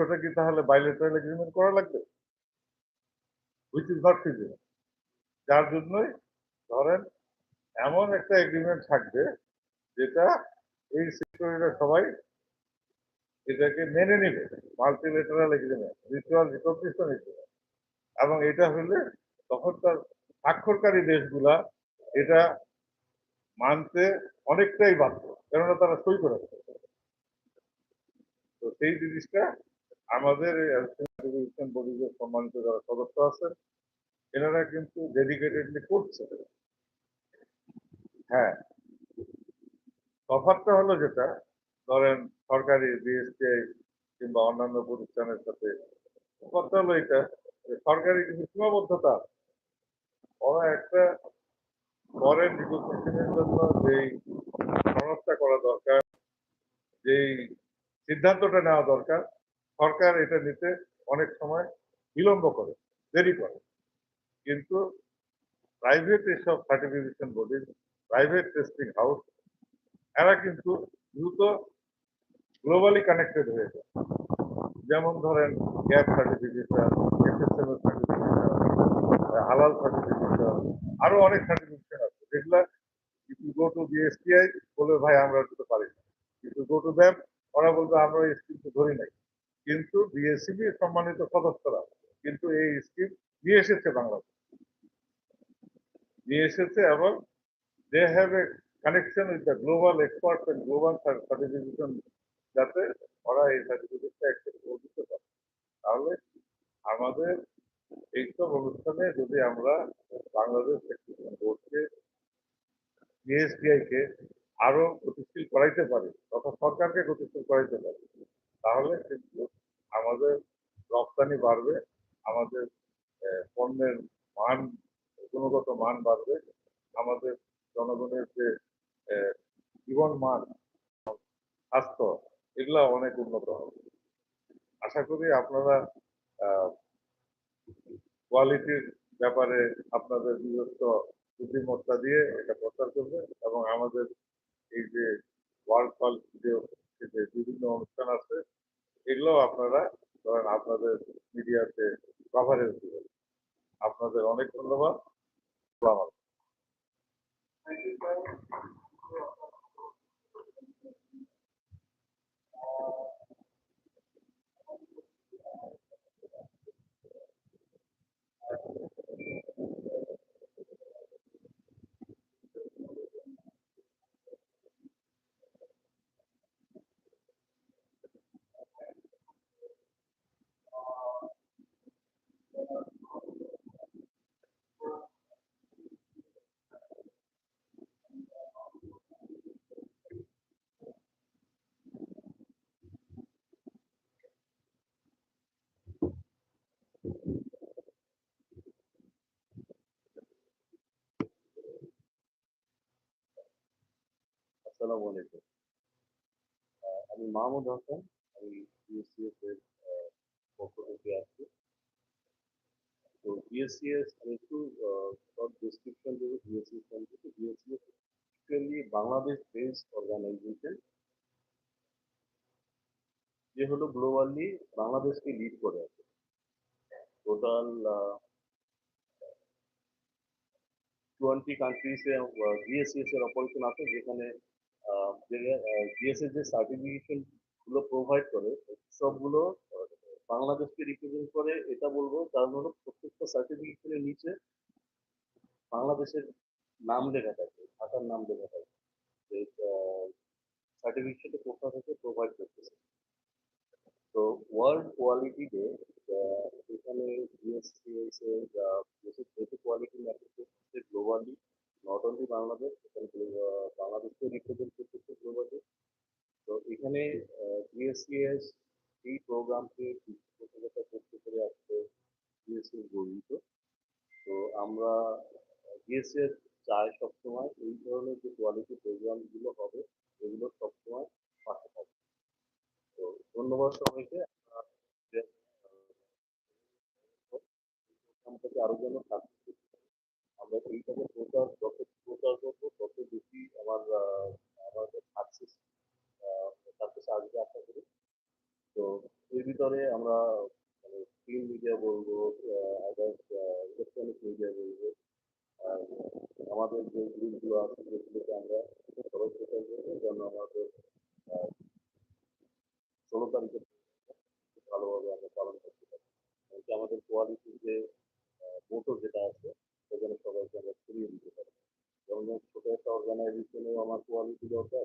বিষয়টা কি তাহলে বাইলেটারাল এগ্রিমেন্ট করা লাগবে? হুইচ ইজ নট ফিজিবল যার জন্যই ধরেন এমন একটা এগ্রিমেন্ট থাকবে যেটা এই সিকিউরিটিরা সবাই এটাকে মেনে নেবে। Multilateral agreement mutual recognition agreement এবং এটা হলে তখন তার স্বাক্ষরকারী দেশগুলা এটা মানতে অনেকটাই বাধ্য। কেননা তারা সই করেছে তো সেই জিনিসটা আমাদের সম্মানিত যারা সদস্য আছেন, এনারা কিন্তু ডেডিকেটেডলি করছে। হ্যাঁ। তফাৎটা হলো যেটা, ধরেন সরকারি বিএসটিআই কিংবা অন্যান্য প্রতিষ্ঠানের সাথে কথা হলো এটা সরকারি কিছু সীমাবদ্ধতা। ওরা একটা ফরেন রিকগনিশনের জন্য যেই সংস্থা করা দরকার, যেই সিদ্ধান্তটা নেওয়া দরকার সরকার এটা নিতে অনেক সময় বিলম্ব করে, দেরি করে। কিন্তু প্রাইভেট এসব certification body private testing house এরা কিন্তু দ্রুত গ্লোবালি কানেক্টেড হয়ে যায়। যেমন ধরেন গ্যাস সার্টিফিকেশন এসএসএম সার্টিফিকেশন হালাল সার্টিফিকেশন আরও অনেক সার্টিফিকেশন আছে। যেগুলা ইফ গো টু বিএসটিআই বলে, ভাই, আমরা দিতে পারি না। ইফ গো টু ব্যাম ওরা বলবে, আমরা এই ধরি নাই। কিন্তু বিএসসিবি সম্মানিত সদস্যরা, কিন্তু এই স্কিম নিয়ে এসেছে বাংলাদেশ। নিয়ে এসেছে এবং they have a connection with the global expert and global certification যাতে ওরা এই সার্টিফিকেটটা দিতে পারে। তাহলে আমাদের এইসব অনুষ্ঠানে যদি আমরা বাংলাদেশ বোর্ডকে বিএসবিআই কে আরও গতিশীল করাইতে পারি, তথা সরকারকে গতিশীল করাইতে পারি, তাহলে আমাদের রপ্তানি বাড়বে, আমাদের পণ্যের মান, গুণগত মান বাড়বে, আমাদের জনগণের যে জীবন মান, স্বাস্থ্য, এগুলা অনেক উন্নত হবে। আশা করি আপনারা কোয়ালিটির ব্যাপারে আপনাদের নিজস্ব বুদ্ধিমত্তা দিয়ে এটা প্রচার করবেন এবং আমাদের এই যে ওয়ার্ল্ড কোয়ালিটি যে বিভিন্ন অনুষ্ঠান আছে, এগুলো আপনারা ধরেন আপনাদের মিডিয়াতে কভারেজ দিবেন আপনাদের অনেক ধন্যবাদ Thank আলাইকুম। আসসালামু আলাইকুম। আমি মাহমুদ হাসান, আমি বিএসসিএস এর পক্ষ থেকে আসছি তো বিএসসিএস আমি একটু শর্ট ডিসক্রিপশন দেবো বিএসসিএস সম্পর্কে BSCS actually Bangladesh based organisation যে হলো গ্লোবালি বাংলাদেশকে লিড করে আছে। টোটাল টোয়েন্টি কান্ট্রিজে বিএসসিএস এর অপারেশন আছে, যেখানে বিএসএস যে সার্টিফিকেশনগুলো প্রোভাইড করে, সবগুলো বাংলাদেশকে রিপ্রেজেন্ট করে, এটা বলব, কারণ হলো প্রত্যেকটা সার্টিফিকেশনের নিচে বাংলাদেশের নাম লেখা থাকে, ভাষার নাম লেখা থাকে সার্টিফিকেশনটা কোথা থেকে প্রোভাইড করতেছে তো ওয়ার্ল্ড কোয়ালিটি ডে এখানে বিএসসিএস এর quality matter globally not only Bangladesh এখানে বাংলাদেশকে রিপ্রেজেন্ট করতেছে গ্লোবালি তো এখানে বিএসসিএস এই প্রোগ্রামকে পৃষ্ঠপোষকতা করতে করে আসছে বিএসসিএস গর্বিত। তো আমরা বিএসসিএস চায় সবসময় এই ধরনের যে কোয়ালিটি প্রোগ্রামগুলো হবে, এগুলো সবসময় পাশে থাকবে। তো ধন্যবাদ সবাইকে আপনারা যে, আহ, প্রোগ্রামটাকে আরও যেন সাকসেসফুল আমরা এইটাকে প্রচার যত প্রচার করব তত বেশি আমার আহ, ভিতরে আমরা মানে প্রিন্ট মিডিয়া বলব আদার্স ইলেকট্রনিক মিডিয়া বলব। আমাদের যে গ্রুপগুলো আছে, যেগুলোকে আমরা সবাই চেষ্টা করব যেন আমাদের ষোলো তারিখে ভালোভাবে আমরা পালন করতে পারি। আমাদের কোয়ালিটির যে মোটো যেটা আছে, সেখানে সবাইকে আমরা ছড়িয়ে দিতে পারি। যেমন ছোট একটা অর্গানাইজেশনেও আমার কোয়ালিটি দরকার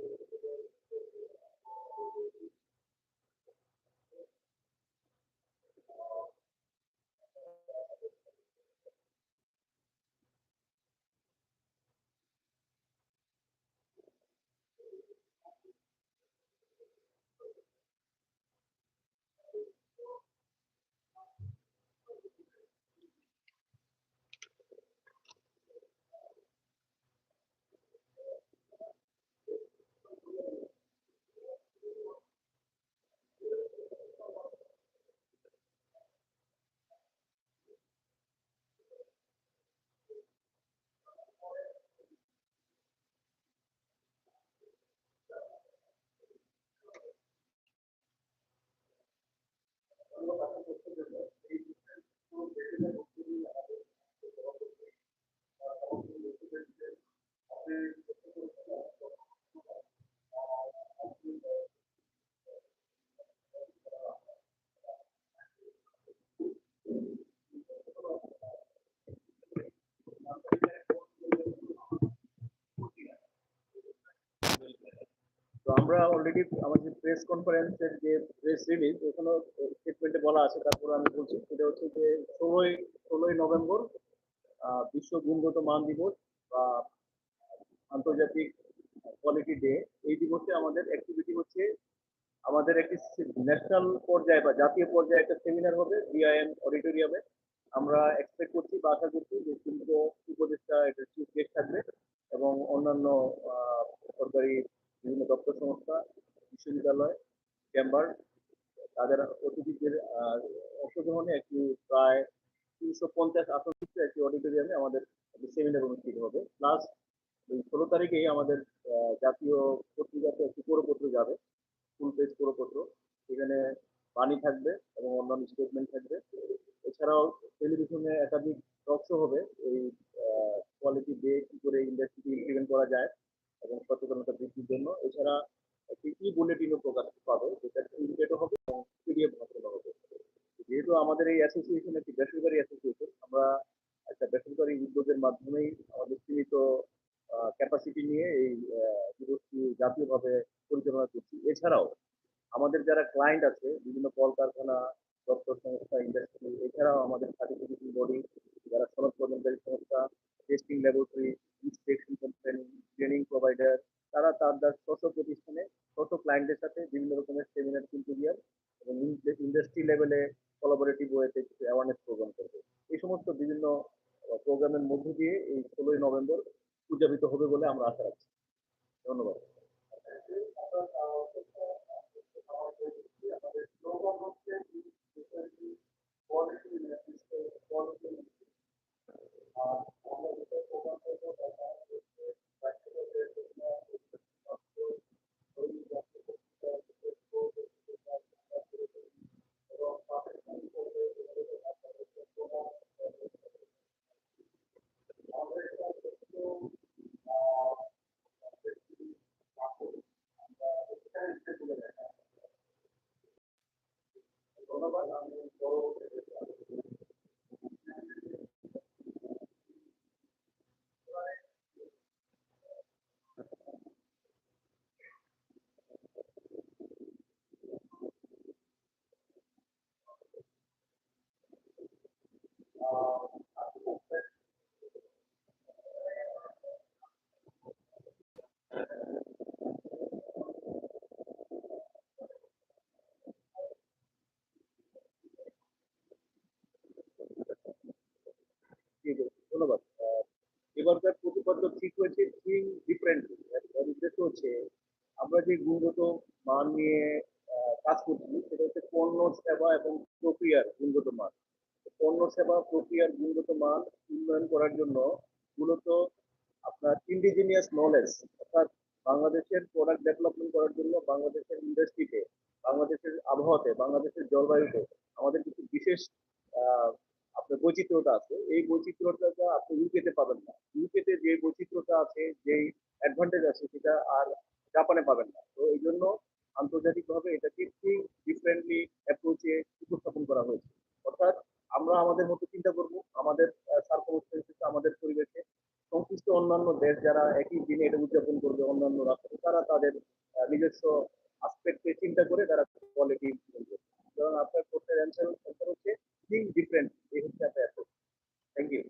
Thank you. আমরা অলরেডি আমাদের প্রেস কনফারেন্সের যে প্রেস রিলিজ ওখানে স্টেটমেন্টে বলা আছে, তারপর আমি বলছি, সেটা হচ্ছে যে ষোলোই ষোলোই নভেম্বর বিশ্ব গুণগত মান দিবস বা আন্তর্জাতিক কোয়ালিটি ডে এই দিবসে আমাদের অ্যাক্টিভিটি হচ্ছে, আমাদের একটি ন্যাশনাল পর্যায়ে বা জাতীয় পর্যায়ে একটা সেমিনার হবে বিআইএম অডিটোরিয়ামে আমরা এক্সপেক্ট করছি বা আশা করছি যে তিনটে উপদেষ্টা, এটা চিফ গেস্ট থাকবে এবং অন্যান্য সরকারি বিভিন্ন দপ্তর সংস্থা, বিশ্ববিদ্যালয়, চেম্বার, তাদের অতিথিদের অংশগ্রহণে একটি প্রায় তিনশো পঞ্চাশ আসন একটি অডিটোরিয়ামে আমাদের সেমিনার অনুষ্ঠিত হবে। প্লাস এই ষোলো তারিখেই আমাদের জাতীয় পত্রিকাতে একটি পত্র যাবে ফুল পেজ পত্র সেখানে বাণী থাকবে এবং অন্যান্য স্টেটমেন্ট থাকবে। এছাড়াও টেলিভিশনে একাধিক টক শো হবে এই কোয়ালিটি ডে কি করে ইন্ডাস্ট্রিকে ইমপ্লিমেন্ট করা যায় এবং সচেতনতা বৃদ্ধির জন্য এছাড়া একটি ই বুলেটিনও প্রকাশ পাবে যেটা ইন্ডিকেটও হবে এবং পিডিএফ ভাষণও হবে যেহেতু আমাদের এই অ্যাসোসিয়েশন একটি বেসরকারি অ্যাসোসিয়েশন আমরা একটা বেসরকারি উদ্যোগের মাধ্যমেই আমাদের সীমিত ক্যাপাসিটি নিয়ে এই দিবসটি জাতীয়ভাবে পরিচালনা করছি। এছাড়াও আমাদের যারা ক্লায়েন্ট আছে, বিভিন্ন কলকারখানা, দপ্তর সংস্থা ইন্ডাস্ট্রি এছাড়াও আমাদের সার্টিফিকেশন বডি যারা সনদ প্রদানকারী সংস্থা testing laboratory inspection company training provider তারা তাদের স্ব প্রতিষ্ঠানে স্ব ক্লায়েন্টের সাথে বিভিন্ন রকমের সেমিনার সিম্পোজিয়াম এবং ইন্ডাস্ট্রি লেভেলে কোলাবোরেটিভ ওয়েতে কিছু অ্যাওয়ারনেস প্রোগ্রাম করবে এই সমস্ত বিভিন্ন প্রোগ্রামের মধ্য দিয়ে এই ষোলোই নভেম্বর উদযাপিত হবে বলে আমরা আশা রাখছি। ধন্যবাদ। তো ঠিক হয়েছে থিং ডিফারেন্ট উদ্দেশ্য হচ্ছে, আমরা যে গুণগত মান নিয়ে কাজ করছি, সেটা হচ্ছে পণ্য সেবা এবং প্রক্রিয়ার গুণগত মান। পণ্য সেবা, প্রক্রিয়ার গুণগত মান উন্নয়ন করার জন্য মূলত আপনার ইন্ডিজিনিয়াস নলেজ অর্থাৎ বাংলাদেশের প্রোডাক্ট ডেভেলপমেন্ট করার জন্য বাংলাদেশের ইন্ডাস্ট্রিতে বাংলাদেশের আবহাওয়াতে, বাংলাদেশের জলবায়ুতে আমাদের কিছু বিশেষ আপনার বৈচিত্র্যটা আছে। এই বৈচিত্র্যটা আপনি ইউকেতে পাবেন না। ইউকেতে যে বৈচিত্র্যটা আছে, যেই অ্যাডভান্টেজ আছে সেটা আর জাপানে পাবেন না। তো এই জন্য আন্তর্জাতিকভাবে এটাকে ঠিক ডিফারেন্টলি অ্যাপ্রোচে উপস্থাপন করা হয়েছে। অর্থাৎ আমরা আমাদের মতো চিন্তা করব, আমাদের সার্কমস্টেন্সে আমাদের পরিবেশে সংশ্লিষ্ট অন্যান্য দেশ যারা একই দিনে এটা উদযাপন করবে, অন্যান্য রাষ্ট্র, তারা তাদের নিজস্ব আসপেক্টে চিন্তা করে তারা কোয়ালিটি ইমপ্রুভ করবে। সুতরাং আপনার কোর্সের অ্যান্সার অ্যান্সার হচ্ছে থিং ডিফারেন্ট এই হচ্ছে একটা অ্যাপ্রোচ থ্যাংক ইউ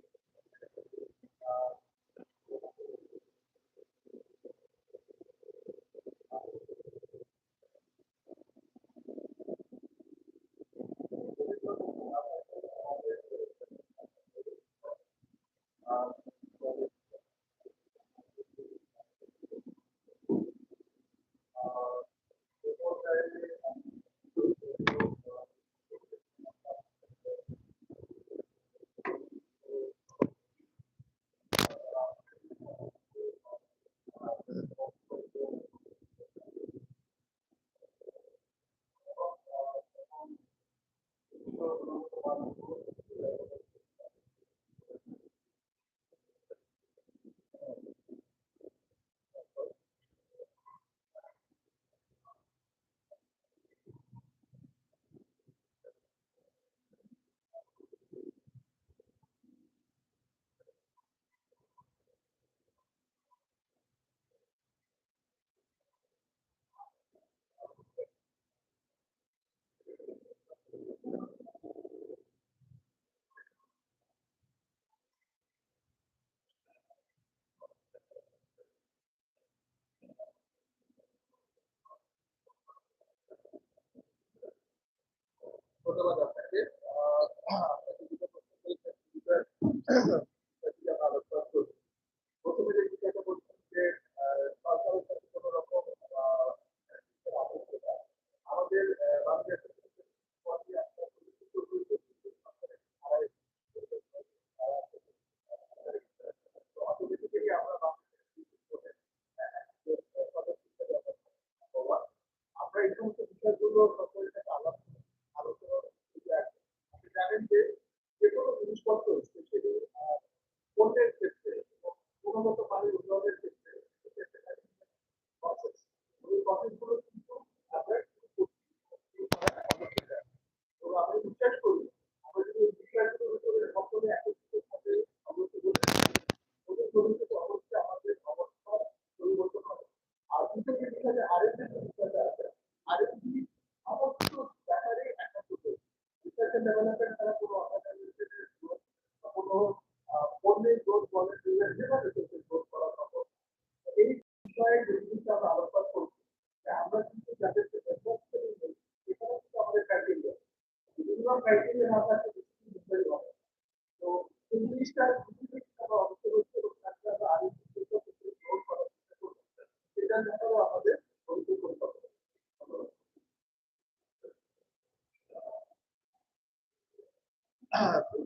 ধন্যবাদ আপনাকে আপনাকে দুটো প্রশ্ন করেছেন, দুটোর দুটো আলোচনা করব। প্রথমে যে বিষয়টা বলছেন যে আহ, সরকারের সাথে কোনো রকম আহ, আবশ্যকতা। আমাদের আহ, বাংলাদেশের ক্ষেত্রে পর্যায়ে একটা পরিচিত হয়েছে, কিন্তু সরকারের ধারায় তো automatically আমরা বাংলাদেশের বিশেষ করে, আহ, একজন, আহ, সদস্য হিসেবে আমরা হওয়া। আমরা এই সমস্ত বিষয়গুলো সকলের সাথে আলাপ আলোচনা করতে আছি। আপনি জানেন যে যে কোনো জিনিসপত্র স্পেশালি পণ্যের ক্ষেত্রে এবং গুণগত মানের উন্নয়নের ক্ষেত্রে প্রসেস ওই প্রসেসগুলো কিন্তু আমরা শুরু করছি। এই ধরনের পদক্ষেপ নেওয়া। তো আমি বিশ্বাস করি আমরা যদি এই বিষয়গুলোর উপরে সকলে একত্রিত ভাবে অগ্রসর হতে পারি, তবে ভবিষ্যতে অবশ্যই আমাদের অবস্থা পরিবর্তন হবে। আর দ্বিতীয় যে বিষয়টা আরেকটা যে বিষয়টা আছে আরেকটি সমস্ত ব্যাপারে একাত্রিত রিসার্চ এন্ড ডেভেলপমেন্ট ছাড়া কোনো অর্গানাইজেশনের গ্রোথ বা কোনো আহ, পণ্যের গ্রোথ বলেন যেভাবে গ্রোথ করা সম্ভব এই বিষয়ে যে জিনিসটা আমরা আলোচনা করছি যে আমরা কিন্তু যাদেরকে ডেভেলপ করে নিই এখানে কিন্তু আমাদের ক্রাইটেরিয়া বিভিন্ন ক্রাইটেরিয়া না থাকলে বেশি বিষয় হবে তো এই জিনিসটা পৃথিবীতে আমরা অবশ্যই এবং তাকে আমরা আরও কিছু গ্রোথ করার চেষ্টা করব সেটার ব্যাপারেও আমাদের পরিকল্পনা করতে হবে ধন্যবাদ।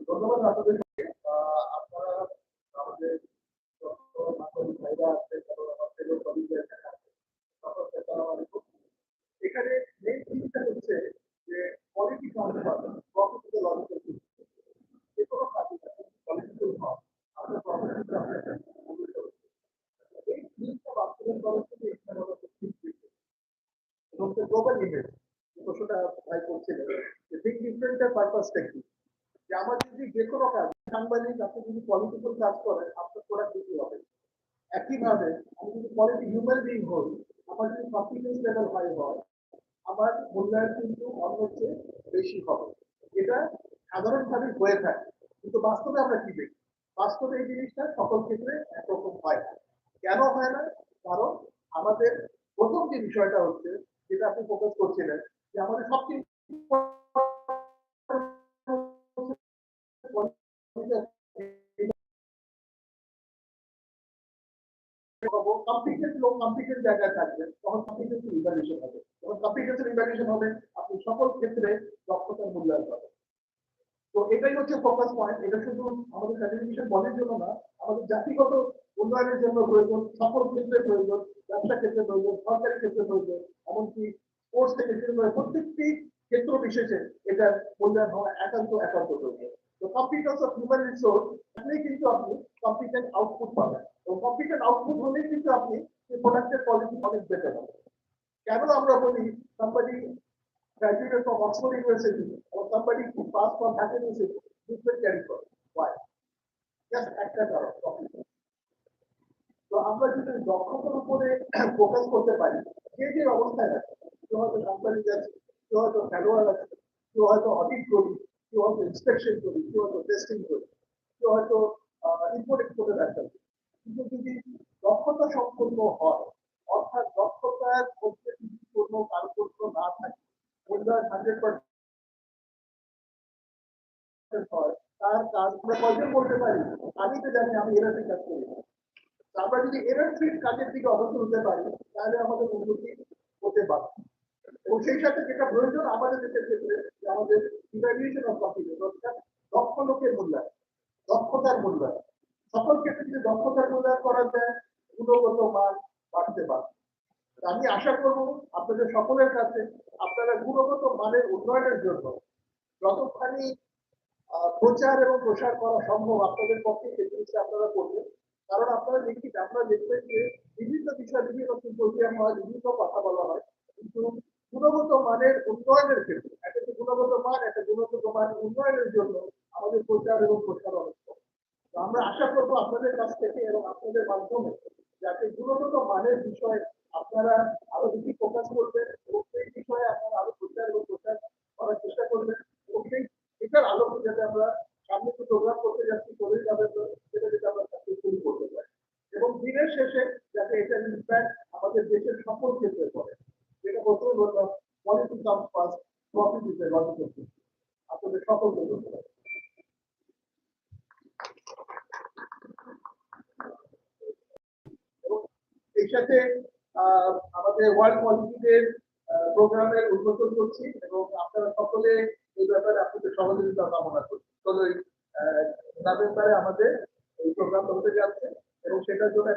ধন্যবাদ আপনাদেরকে আহ, আপনারা আমাদের যত মাতারি ভাইরা আছে এবং আমার fellow colleague রা এখানে আছে, সকলকে আসসালামু আলাইকুম। এখানে মেইন জিনিসটা হচ্ছে যে কোয়ালিটি কন্ট্রোল প্রফিটেবল লজিক্যাল যে কোনো কাজে কোয়ালিটিফুল হয় আপনার প্রফিট আপনাকে এই জিনিসটা বাস্তবায়ন করার জন্য এখানে আমরা ঠিক পেয়েছি গ্লোবাল প্রশ্নটা ভাই করছিলেন যে থিঙ্ক ডিফারেন্টের পারপাসটা কি? যে আমার যদি যে কোনো কাজ, সাংবাদিক, আপনি যদি কোয়ালিটিফুল কাজ করেন, আপনার প্রোডাক্ট বিক্রি হবে। একইভাবে, আমি যদি কোয়ালিটি হিউম্যান বিং হই, আমার যদি কনফিডেন্স লেভেল হাই হয়, আমার মূল্যায়ন কিন্তু অন্যের চেয়ে বেশি হবে। এটা সাধারণভাবে হয়ে থাকে। কিন্তু বাস্তবে আমরা কি দেখি? বাস্তবে এই জিনিসটা সকল ক্ষেত্রে একরকম হয় না। কেন হয় না? কারণ আমাদের প্রথম যে বিষয়টা হচ্ছে যেটা আপনি ফোকাস করছিলেন, যে আমাদের সবচেয়ে সকল ক্ষেত্রে দক্ষতার মূল্যায়ন পাবেন। তো এটাই হচ্ছে ফোকাস পয়েন্ট এটা শুধু আমাদের জন্য না, আমাদের জাতিগত উন্নয়নের জন্য প্রয়োজন, সকল ক্ষেত্রে প্রয়োজন, ব্যবসা ক্ষেত্রে প্রয়োজন সরকারি ক্ষেত্রে প্রয়োজন এমনকি স্পোর্টস থেকে শুরু করে প্রত্যেকটি ক্ষেত্র বিশেষে এটা মূল্যায়ন হওয়া একান্ত একান্ত প্রয়োজন তো কম্পিটেন্স অফ হিউম্যান রিসোর্স এখানেই কিন্তু আপনি কম্পিটেন্ট আউটপুট পাবেন এবং কম্পিটেন্ট আউটপুট হলেই কিন্তু আপনি প্রোডাক্টের কোয়ালিটি অনেক বেটার হবে কেন আমরা বলি somebody graduated from Oxford University or somebody who passed from Harvard University, this will carry for. একটা কারণ competence. তো আমরা যদি দক্ষতার উপরে ফোকাস করতে পারি যে যে অবস্থায় কেউ হয়তো কেউ হয়তো খেলোয়াড় আছে কেউ হয়তো অডিট করি কেউ হয়তো ইন্সপেকশন করি কেউ হয়তো কেউ হয়তো ইম্পোর্ট সম্পন্ন হয়, অর্থাৎ দক্ষতার কোনো কারুকর্য না থাকে পার্সেন্ট হয়, তার কাজ আমরা পারি? আমি তো জানি আমি এরা কাজ করি। আমরা যদি এরার ফিট কাজের দিকে অগ্রসর হতে পারি, তাহলে আমাদের উন্নতি হতে পারে। এবং সেই সাথে যেটা প্রয়োজন আমাদের দেশের ক্ষেত্রে আমাদের ইভ্যালুয়েশন অফ কম্পিটেন্স অর্থাৎ দক্ষ লোকের মূল্যায়ন, দক্ষতার মূল্যায়ন। সকল ক্ষেত্রে যদি দক্ষতার মূল্যায়ন করা যায়, গুণগত মান বাড়তে পারে। আমি আশা করব আপনাদের সকলের কাছে আপনারা গুণগত মানের উন্নয়নের জন্য যতখানি প্রচার এবং প্রসার করা সম্ভব আপনাদের পক্ষে, সেই জিনিসটা আপনারা করবেন। কারণ আপনারা দেখি আপনারা দেখবেন যে বিভিন্ন বিষয়ে বিভিন্ন সিম্পোজিয়াম হয়, বিভিন্ন কথা বলা হয়, কিন্তু গুণগত মানের উন্নয়নের ক্ষেত্রে একটা যে গুণগত মান একটা গুণগত মান উন্নয়নের জন্য আমাদের প্রচার এবং প্রসার অনেক তো আমরা আশা করব আপনাদের কাছ থেকে এবং আপনাদের মাধ্যমে যাতে গুণগত মানের বিষয়ে আপনারা আরও বেশি ফোকাস করবেন এবং সেই বিষয়ে আপনারা আরও প্রচার এবং প্রসার করার চেষ্টা করবেন এবং সেই এটার আলোকে যাতে আমরা সামনে যে প্রোগ্রাম করতে যাচ্ছি চলে যাবে তো সেটা যাতে আমরা সাকসেসফুলি করতে পারি এবং দিনের শেষে যাতে এটা ইম্প্যাক্ট আমাদের দেশের সকল ক্ষেত্রে পড়ে যেটা প্রথমে বললাম politics come first profit is a logical আপনাদের সকলকে ধন্যবাদ এবং এই সাথে আহ, আমাদের ওয়ার্ল্ড পলিটিক্সের প্রোগ্রামের উদ্বোধন করছি এবং আপনারা সকলে এই ব্যাপারে আপনাদের সহযোগিতা কামনা করি। তবে নভেম্বরে আমাদের এই প্রোগ্রাম হতে যাচ্ছে এবং সেটার জন্য